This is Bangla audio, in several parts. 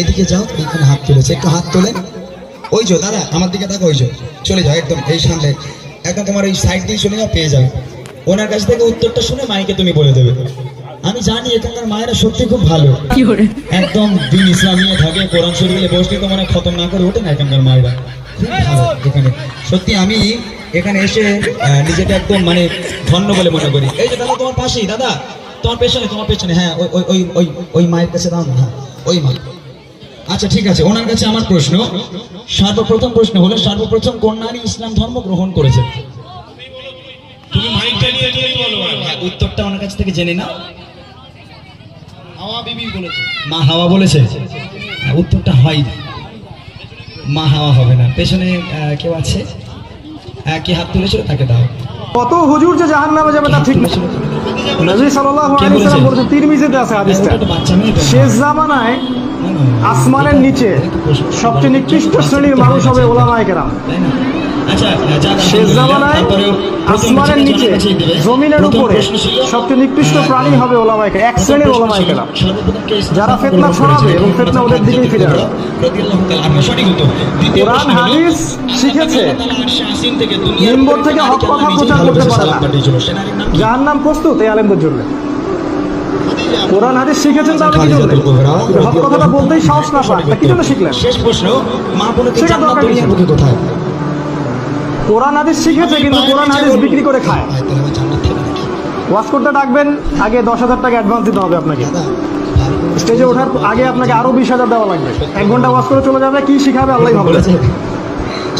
এদিকে যাও এইখানে হাত তুলেছে একটু হাত তোলেন ওই যে দাদা আমার দিকে দেখো ওই যে চলে যাও একদম এই সামনে। একদম তোমার ওই সাইড দিয়ে চলে যাও পেয়ে যাবে। ওনার কাছ থেকে উত্তরটা শুনে মাইকে তুমি বলে দেবে। আমি জানি এখানকার মায়েরা সত্যি খুব ভালো। একদম দিন নিয়ে থাকে কোরআন শরীফে বসলে তো মানে খতম না করে ওঠে না এখানকার মায়েরা। খুব ভালো এখানে। সত্যি আমি এখানে এসে নিজেকে একদম মানে ধন্য বলে মনে করি। এই যে দাদা তোমার পাশেই দাদা তোমার পেছনে তোমার পেছনে হ্যাঁ ওই ওই ওই ওই ওই মায়ের কাছে দাও না হ্যাঁ ওই মা। আচ্ছা ঠিক আছে। ওনার কাছে আমার প্রশ্ন। সর্বপ্রথম প্রশ্ন হলো সর্বপ্রথম কোন নারী ইসলাম ধর্ম গ্রহণ করেছে? তুমি মাইকটা নিয়ে নিয়ে বলো? হ্যাঁ, উত্তরটা ওনার কাছ থেকে জেনে নাও। হাওয়া বিবি বলেছে। মা হাওয়া বলেছে? হ্যাঁ, উত্তরটা হয় না। মা হাওয়া হবে না। পেছনে আহ, কেউ আছে? কে হাত তুলেছিল? তাকে দাও। কত হুজুর যে জাহান্নামে যাবে তা ঠিক না? নবী সাল্লাল্লাহু আলাইহি সাল্লাম বলেছে? বলেছেন তিরমিজিতে আছে হাদিসটা। বাচ্চা মেয়ে শেষ জামানায় না, না, না। আসমানের নিচে সবচেয়ে নিকৃষ্ট শ্রেণির মানুষ হবে ওলামায়ে কেরাম শেষ জামানায় আসমানের নিচে। জমিনের উপরে সবচেয়ে নিকৃষ্ট প্রাণী হবে ওলামায়ে এক শ্রেণির ওলামায়ে কেরাম যারা ফিতনা ছড়াবে এবং ফিতনা ওদের দিকেই ফিরে। দ্বিতীয় কোরআন, হাদিস শিখেছে। মিম্বর থেকে হক কথা প্রচার করতে পারে না। পাঠিয়েছিল। নাম প্রস্তুত এই আলেমদের জন্য কোরআন হাদিস শিখেছেন তাহলে কি জন্য? হক কথাটা বলতেই সাহস না পায়। তা কি জন্য শিখলেন? শেষ প্রশ্ন মা বলে জান্নাত দরকার দুনিয়ার নেই। বুকে কোথায়? কোরআন হাদিস শিখেছে কিন্তু কোরআন হাদিস বিক্রি করে খায়? ওয়াজ করতে ডাকবেন আগে দশ হাজার টাকা অ্যাডভান্স দিতে হবে আপনাকে। স্টেজে ওঠার আগে আপনাকে আরও বিশ হাজার দেওয়া লাগবে। এক ঘণ্টা ওয়াজ করে চলে যাবে কি শিখাবে আল্লাহ হবে বলেছে?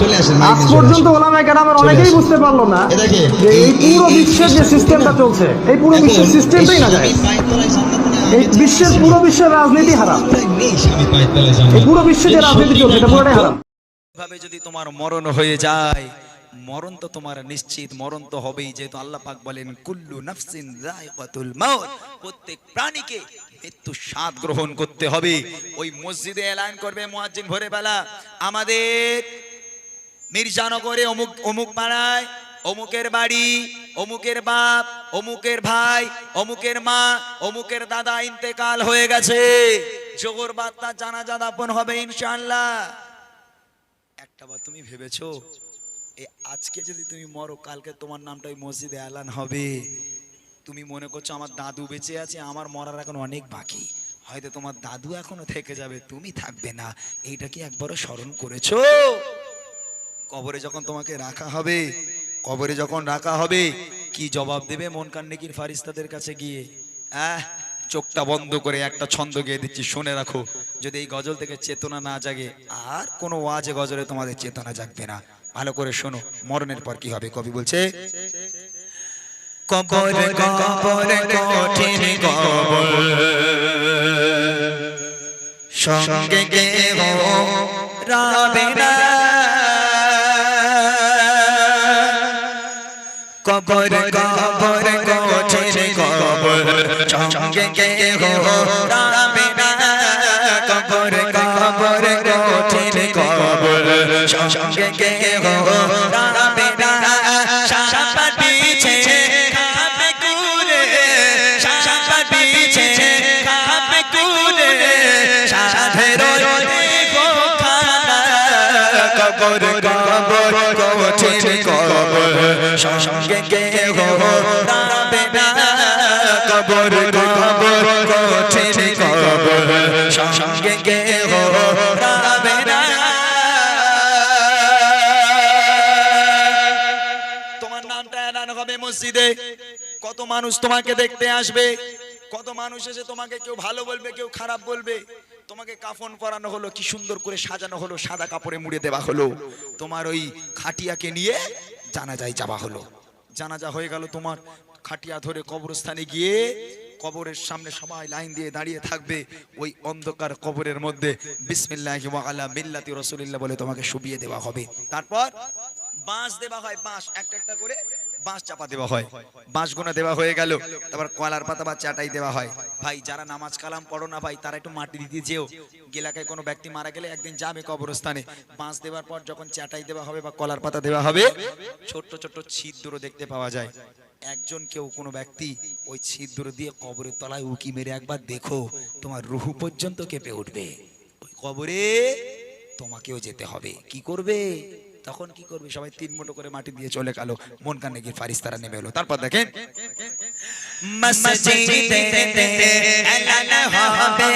চলে আসেন আজ পর্যন্ত আসেন। ওলামায়ে কেরামের অনেকেই বুঝতে পারল না যে এই পুরো বিশ্বের যে সিস্টেমটা চলছে এই পুরো বিশ্বের সিস্টেমটাই না যায়। এই বিশ্বের পুরো বিশ্বের রাজনীতি হারাম। এই পুরো বিশ্বে যে রাজনীতি চলছে এটা পুরোটাই হারাম। ভাবে যদি তোমার মরণ হয়ে যায় মরণ তো তোমার নিশ্চিত মরণ তো হবেই যেহেতু আল্লাহ পাক বলেন কুল্লু নাফসিন যায়কাতুল মাউত। প্রত্যেক প্রাণীকে মৃত্যু স্বাদ গ্রহণ করতে হবে। ওই মসজিদে এলান করবে মুয়াজ্জিন ভোরে বেলা আমাদের মির্জানগরে অমুক অমুক পাড়ায়, অমুকের বাড়ি, অমুকের বাপ, অমুকের ভাই, অমুকের মা, অমুকের দাদা ইন্তেকাল হয়ে গেছে। জোগর বার্তা জানাজা দাপন হবে ইনশাআল্লাহ। একটা বার তুমি ভেবেছো এই আজকে যদি তুমি মরো, কালকে তোমার নামটা ওই মসজিদে এলান হবে। তুমি মনে করছ আমার দাদু বেঁচে আছে, আমার মরার এখন অনেক বাকি। হয়তো তোমার দাদু এখনও থেকে যাবে, তুমি থাকবে না। এইটা কি একবারও স্মরণ করেছ? কবরে যখন তোমাকে রাখা হবে, কবরে যখন রাখা হবে, কি জবাব দেবে মন কান্নিকির ফারিস্তাদের কাছে গিয়ে? আহ, চোখটা বন্ধ করে একটা ছন্দ গিয়ে দিচ্ছি, শুনে রাখো। যদি এই গজল থেকে চেতনা না জাগে, আর কোনো ওয়াজে গজলে তোমাদের চেতনা জাগবে না। ভালো করে শোনো, মরণের পর কি হবে? কবি বলছে সঙ্গে গেহ রাবে না। কবর কবর কঠিন কবর, সঙ্গে কে হো না। কবর কবর কঠিন কবর, সঙ্গে কে হো না। কবর কঠিন কবর সঙ্গে রাবে না কবর কবর কঠিন কবর সঙ্গে রাবে না তোমার নামটা এলান হবে মসজিদে। কত মানুষ তোমাকে দেখতে আসবে। কত মানুষ এসে তোমাকে কেউ ভালো বলবে, কেউ খারাপ বলবে। তোমাকে কাফন করানো হলো, কি সুন্দর করে সাজানো হলো, সাদা কাপড়ে মুড়ে দেওয়া হলো। তোমার ওই খাটিয়াকে নিয়ে জানাজায় যাওয়া হলো। জানাজা হয়ে গেল তোমার খাটিয়া ধরে কবরস্থানে গিয়ে কবরের সামনে সবাই লাইন দিয়ে দাঁড়িয়ে থাকবে। ওই অন্ধকার কবরের মধ্যে বিসমিল্লাহি আলা মিল্লাতি রাসূলিল্লাহ বলে তোমাকে শুবিয়ে দেওয়া হবে। তারপর বাঁশ দেওয়া হয়, বাঁশ একটা একটা করে বাঁশ চাপা দেওয়া হয়। বাঁশ গোনা দেওয়া হয়ে গেল। তারপর কলার পাতা বা চাটাই দেওয়া হয়। ভাই, যারা নামাজ কালাম পড়ো না ভাই, তারা একটু মাটি দিতে যেও। এলাকায় কোনো ব্যক্তি মারা গেলে একদিন যাবে কবরস্থানে। বাঁশ দেওয়ার পর যখন চাটাই দেওয়া হবে বা কলার পাতা দেওয়া হবে, ছোট্ট ছোট্ট ছিদ্র দেখতে পাওয়া যায়। একজন কেউ, কোনো ব্যক্তি ওই ছিদ্র দিয়ে কবরের তলায় উকি মেরে একবার দেখো, তোমার রুহু পর্যন্ত কেঁপে উঠবে। ওই কবরে তোমাকেও যেতে হবে। কি করবে? তখন কি করবে? সবাই তিন মুঠো করে মাটি দিয়ে চলে গেল। মন কানে গিয়ে ফারিস্তারা নেমে এলো। তারপর দেখেন মসজিদে হবে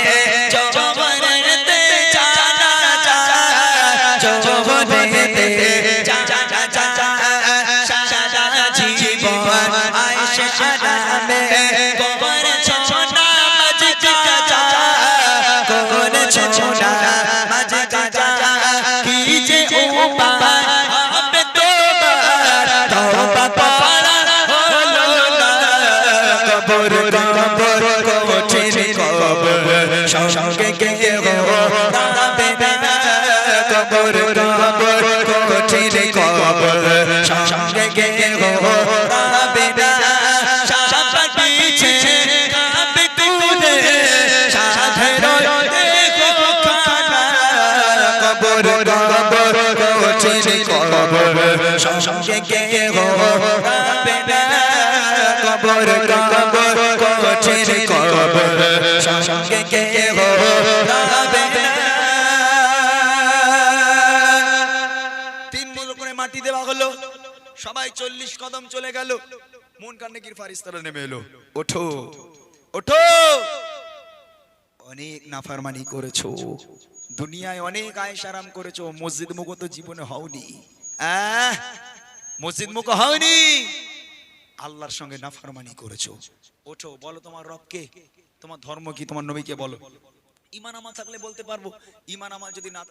সঙ্গে না কবর কবর কঠিন কবর। সঙ্গে খানা। কবর সঙ্গে না কবর কবর। সবাই চল্লিশ কদম চলে গেল। মন কান্নাকির ফারিস্তারা নেমে এলো। ওঠো ওঠো। অনেক নাফারমানি করেছ। দুনিয়ায় অনেক আয়েশ আরাম করেছ। মসজিদ মুখ তো জীবনে হওনি। মসজিদ মুখ হওনি আল্লাহর সঙ্গে নাফারমানি করেছ। ওঠো, বলো তোমার রবকে। তোমার ধর্ম কি? তোমার নবীকে বলো। ইমান আমার থাকলে বলতে পারব। ইমান আমার যদি না